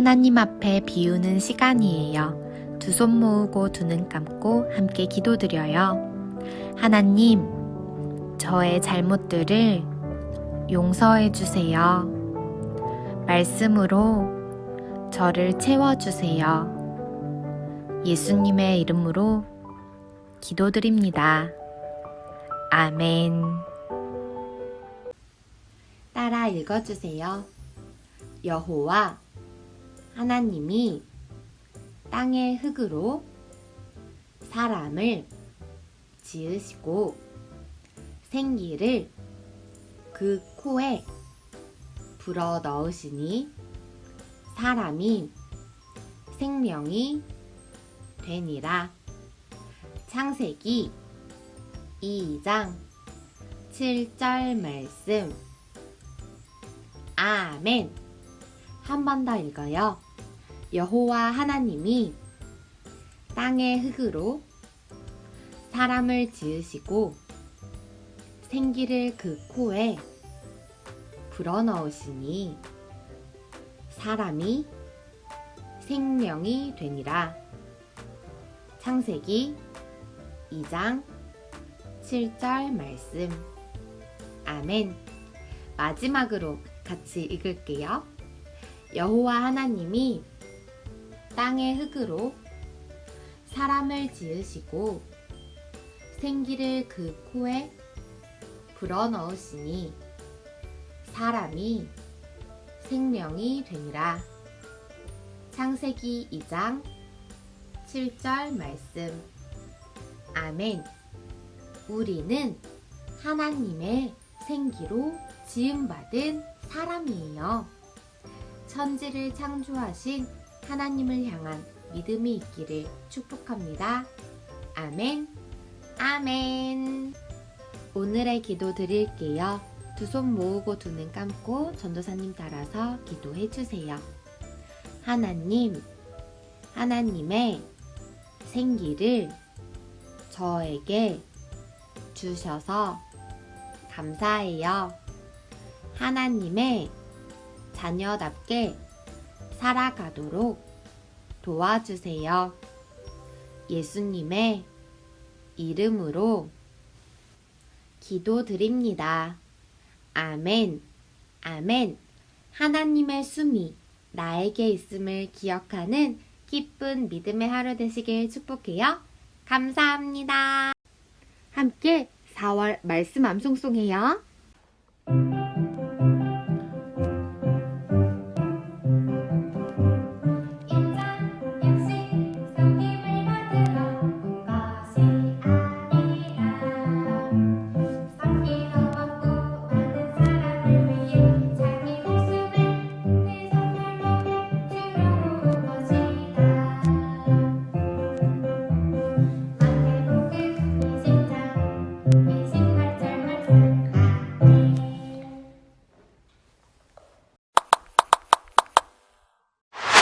하나님 앞에 비우는 시간이에요. 두 손 모으고 두 눈 감고 함께 기도드려요. 하나님, 저의 잘못들을 용서해 주세요. 말씀으로 저를 채워주세요. 예수님의 이름으로 기도드립니다. 아멘. 따라 읽어주세요. 여호와 하나님이 땅의 흙으로 사람을 지으시고 생기를 그 코에 불어 넣으시니 사람이 생명이 되니라. 창세기 2장 7절 말씀. 아멘. 한 번 더 읽어요. 여호와 하나님이 땅의 흙으로 사람을 지으시고 생기를 그 코에 불어넣으시니 사람이 생명이 되니라. 창세기 2장 7절 말씀. 아멘. 마지막으로 같이 읽을게요. 여호와 하나님이 땅의 흙으로 사람을 지으시고 생기를 그 코에 불어 넣으시니 사람이 생명이 되니라. 창세기 2장 7절 말씀. 아멘. 우리는 하나님의 생기로 지음받은 사람이에요. 천지를 창조하신 하나님을 향한 믿음이 있기를 축복합니다. 아멘. 아멘. 오늘의 기도 드릴게요. 두 손 모으고 두 눈 감고 전도사님 따라서 기도해 주세요. 하나님, 하나님의 생기를 저에게 주셔서 감사해요. 하나님의 자녀답게 살아가도록 도와주세요. 예수님의 이름으로 기도드립니다. 아멘, 아멘. 하나님의 숨이 나에게 있음을 기억하는 기쁜 믿음의 하루 되시길 축복해요. 감사합니다. 함께 4월 말씀 암송송해요. Mm-hmm.